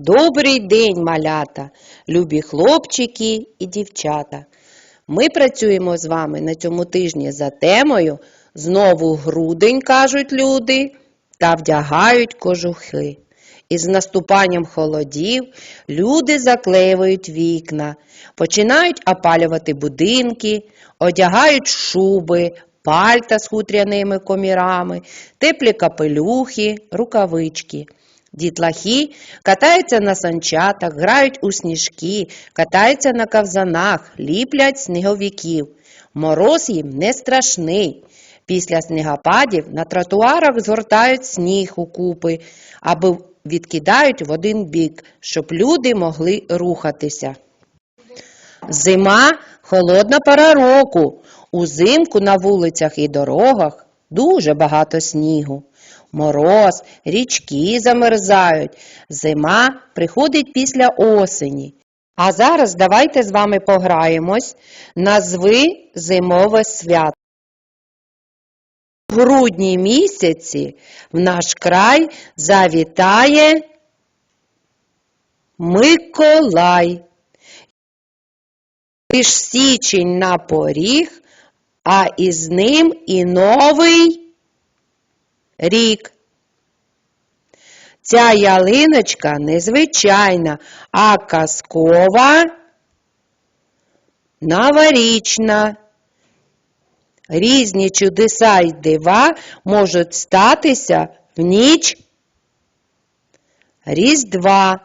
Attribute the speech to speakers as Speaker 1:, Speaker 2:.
Speaker 1: Добрий день, малята, любі хлопчики і дівчата. Ми працюємо з вами на цьому тижні за темою Знову грудень, кажуть люди, та вдягають кожухи. Із наступанням холодів люди заклеюють вікна, починають опалювати будинки, одягають шуби, пальта з хутряними комірами, теплі капелюхи, рукавички. Дітлахи катаються на санчатах, грають у сніжки, катаються на ковзанах, ліплять сніговиків. Мороз їм не страшний. Після снігопадів на тротуарах згортають сніг у купи, або відкидають в один бік, щоб люди могли рухатися. Зима холодна пора року. Узимку на вулицях і дорогах дуже багато снігу. Мороз, річки замерзають. Зима приходить після осені. А зараз давайте з вами пограємось. Назви зимове свято. В грудні місяці в наш край завітає Миколай. Лиш січень на поріг, а із ним і новий рік. Ця ялиночка незвичайна, а казкова новорічна. Різні чудеса й дива можуть статися в ніч Різдва.